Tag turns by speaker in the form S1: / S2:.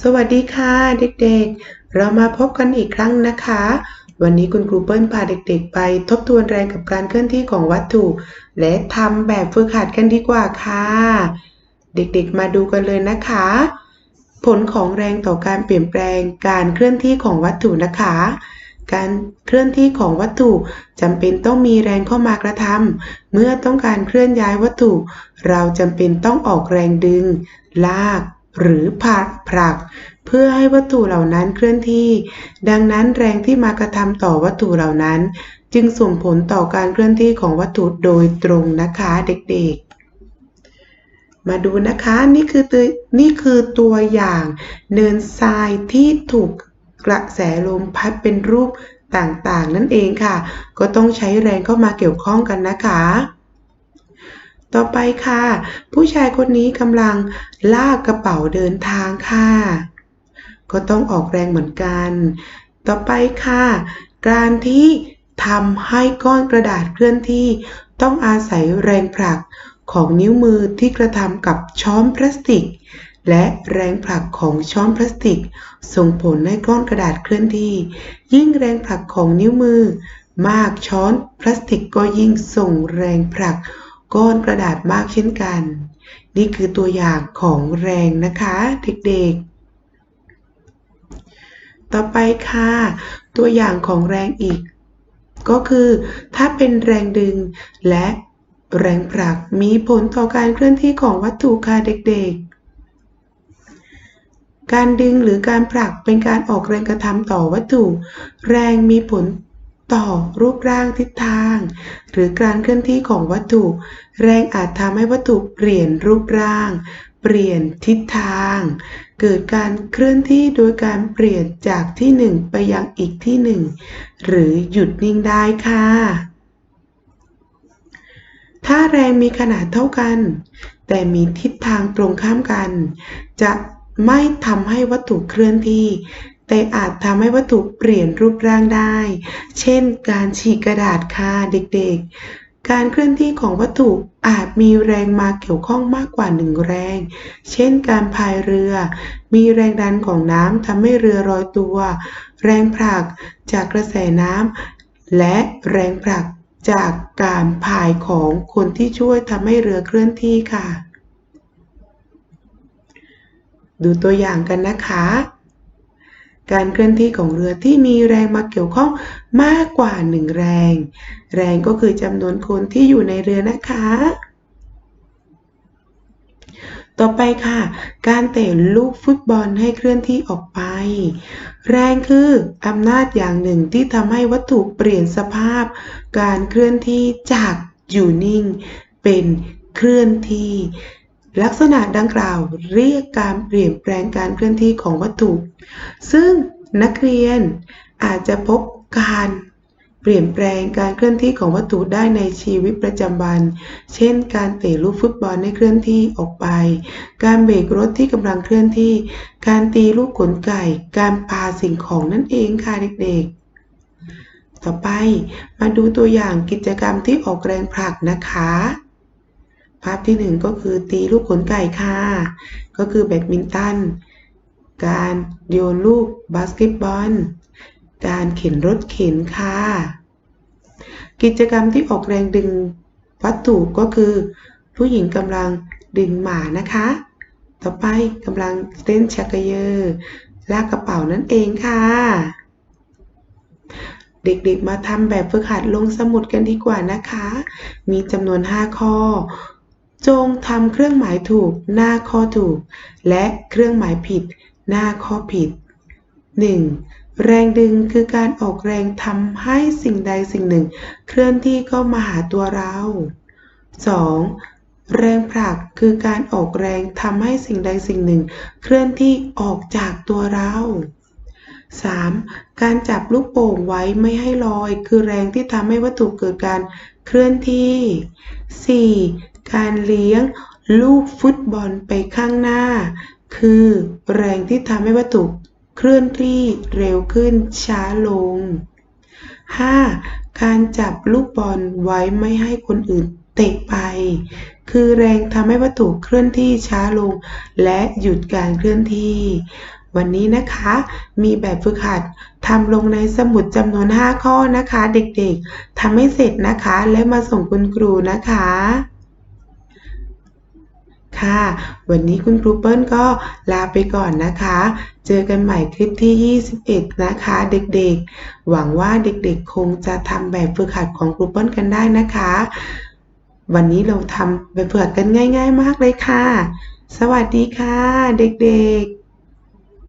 S1: สวัสดีค่ะเด็กๆ เรามาพบกันอีกครั้งนะคะ วันนี้คุณครูเปิ้ลพาเด็กๆ ไปทบทวนแรงกับการเคลื่อนที่ของวัตถุ และทำแบบฝึกหัดกันดีกว่าค่ะ เด็กๆมาดูกันเลยนะคะ ผลของแรงต่อการเปลี่ยนแปลงการเคลื่อนที่ของวัตถุนะคะ การเคลื่อนที่ของวัตถุจำเป็นต้องมีแรงเข้ามากระทำเมื่อต้องการเคลื่อนย้ายวัตถุ เราจำเป็นต้องออกแรงดึง ลาก หรือผลักผลัก เพื่อให้วัตถุเหล่านั้นเคลื่อนที่ ดังนั้นแรงที่มากระทำต่อวัตถุเหล่านั้น จึงส่งผลต่อการเคลื่อนที่ของวัตถุโดยตรงนะคะเด็กๆ มาดูนะคะนี่คือตัวนี่คือตัวอย่างเนินทรายที่ถูกกระแสลมพัดเป็นรูปต่างๆ นั่นเองค่ะ ก็ต้องใช้แรงเข้ามาเกี่ยวข้องกันนะคะ ต่อไปค่ะ ผู้ชายคนนี้กำลังลากกระเป๋าเดินทางค่ะ ก็ต้องออกแรงเหมือนกัน ต่อไปค่ะ การที่ทำให้ก้อนกระดาษเคลื่อนที่ ต้องอาศัยแรงผลักของนิ้วมือที่กระทำกับช้อนพลาสติก และแรงผลักของช้อนพลาสติก ส่งผลให้ก้อนกระดาษเคลื่อนที่ ยิ่งแรงผลักของนิ้วมือ มากช้อนพลาสติกก็ยิ่งส่งแรงผลัก ก้อนกระดาษมากเช่นกัน นี่คือตัวอย่างของแรงนะคะเด็กๆ ต่อไปค่ะ ตัวอย่างของแรงอีก ก็คือ ถ้าเป็นแรงดึงและแรงผลักมีผลต่อการเคลื่อนที่ของวัตถุค่ะเด็กๆการดึงหรือการผลักเป็นการออกแรงกระทำต่อวัตถุ แรงมีผล ต่อรูปร่างทิศทาง หรือการเคลื่อนที่ของวัตถุ แรงอาจทำให้วัตถุเปลี่ยนรูปร่าง เปลี่ยนทิศทาง เกิดการเคลื่อนที่โดยการเปลี่ยนจากที่หนึ่งไปยังอีกที่หนึ่งหรือหยุดนิ่งได้ค่ะ ถ้าแรงมีขนาดเท่ากัน แต่มีทิศทางตรงข้ามกัน จะไม่ทำให้วัตถุเคลื่อนที่ แต่อาจทำให้วัตถุเปลี่ยนรูปร่างได้ เช่น การฉีกกระดาษค่ะเด็กๆ การเคลื่อนที่ของวัตถุอาจมีแรงมาเกี่ยวข้องมากกว่าหนึ่งแรง เช่น การพายเรือ มีแรงดันของน้ำทำให้เรือลอยตัว แรงผลักจากกระแสน้ำและแรงผลักจากการพายของคนที่ช่วยทำให้เรือเคลื่อนที่ค่ะ ดูตัวอย่างกันนะคะ การเคลื่อนที่ของเรือที่มีแรงมาเกี่ยวข้องมากกว่าหนึ่งแรง แรงก็คือจำนวนคนที่อยู่ในเรือนะคะ ต่อไปค่ะ การเตะลูกฟุตบอลให้เคลื่อนที่ออกไป แรงคืออำนาจอย่างหนึ่งที่ทำให้วัตถุเปลี่ยนสภาพ การเคลื่อนที่จากอยู่นิ่ง เป็นเคลื่อนที่ ลักษณะดังกล่าวเรียกการเปลี่ยนแปลงการเคลื่อนที่ของวัตถุ ซึ่งนักเรียนอาจจะพบการเปลี่ยนแปลงการเคลื่อนที่ของวัตถุได้ในชีวิตประจำวัน เช่น การเตะลูกฟุตบอลให้เคลื่อนที่ออกไป การเบรกรถที่กำลังเคลื่อนที่ การตีลูกขนไก่ การปาสิ่งของนั่นเองค่ะเด็กๆ ต่อไปมาดูตัวอย่างกิจกรรมที่ออกแรงผลักนะคะ ภาพที่หนึ่งก็คือตีลูกขนไก่ค่ะ ก็คือแบดมินตัน การโยนลูกบาสเกตบอล การเข็นรถเข็นค่ะ กิจกรรมที่ออกแรงดึงวัตถุก็คือ ผู้หญิงกำลังดึงหมานะคะ ต่อไปกำลังเต้นชักกระเยอลากกระเป๋านั่นเองค่ะ เด็กๆมาทำแบบฝึกหัดลงสมุดกันดีกว่านะคะ มีจำนวน 5 ข้อ จงทำเครื่องหมายถูกหน้าข้อถูก และเครื่องหมายผิด หน้าข้อผิด 1. แรงดึงคือการออกแรงทำให้สิ่งใดสิ่งหนึ่ง เคลื่อนที่เข้ามาหาตัวเรา 2. แรงผลักคือการออกแรงทำให้สิ่งใดสิ่งหนึ่ง เคลื่อนที่ออกจากตัวเรา 3. การจับลูกโป่งไว้ไม่ให้ลอย คือแรงที่ทำให้วัตถุเกิดการเคลื่อนที่ 4. การเลี้ยงลูกฟุตบอลไปข้างหน้า คือแรงที่ทำให้วัตถุเคลื่อนที่เร็วขึ้นช้าลง 5. การจับลูกบอลไว้ไม่ให้คนอื่นเตะไป คือแรงทำให้วัตถุเคลื่อนที่ช้าลง และหยุดการเคลื่อนที่ วันนี้นะคะ มีแบบฝึกหัดทำลงในสมุดจำนวน 5 ข้อนะคะ เด็กๆทำให้เสร็จนะคะ และมาส่งคุณครูนะคะ ค่ะ วันนี้คุณครูเปิ้ลก็ลาไปก่อนนะคะ เจอกันใหม่คลิปที่ 21 นะคะเด็กๆ หวังว่าเด็กๆ คงจะทำแบบฝึกหัดของครูเปิ้ลกันได้นะคะ วันนี้เราทำแบบฝึกหัดกันง่าย ๆ มากเลยค่ะ สวัสดีค่ะ เด็กๆ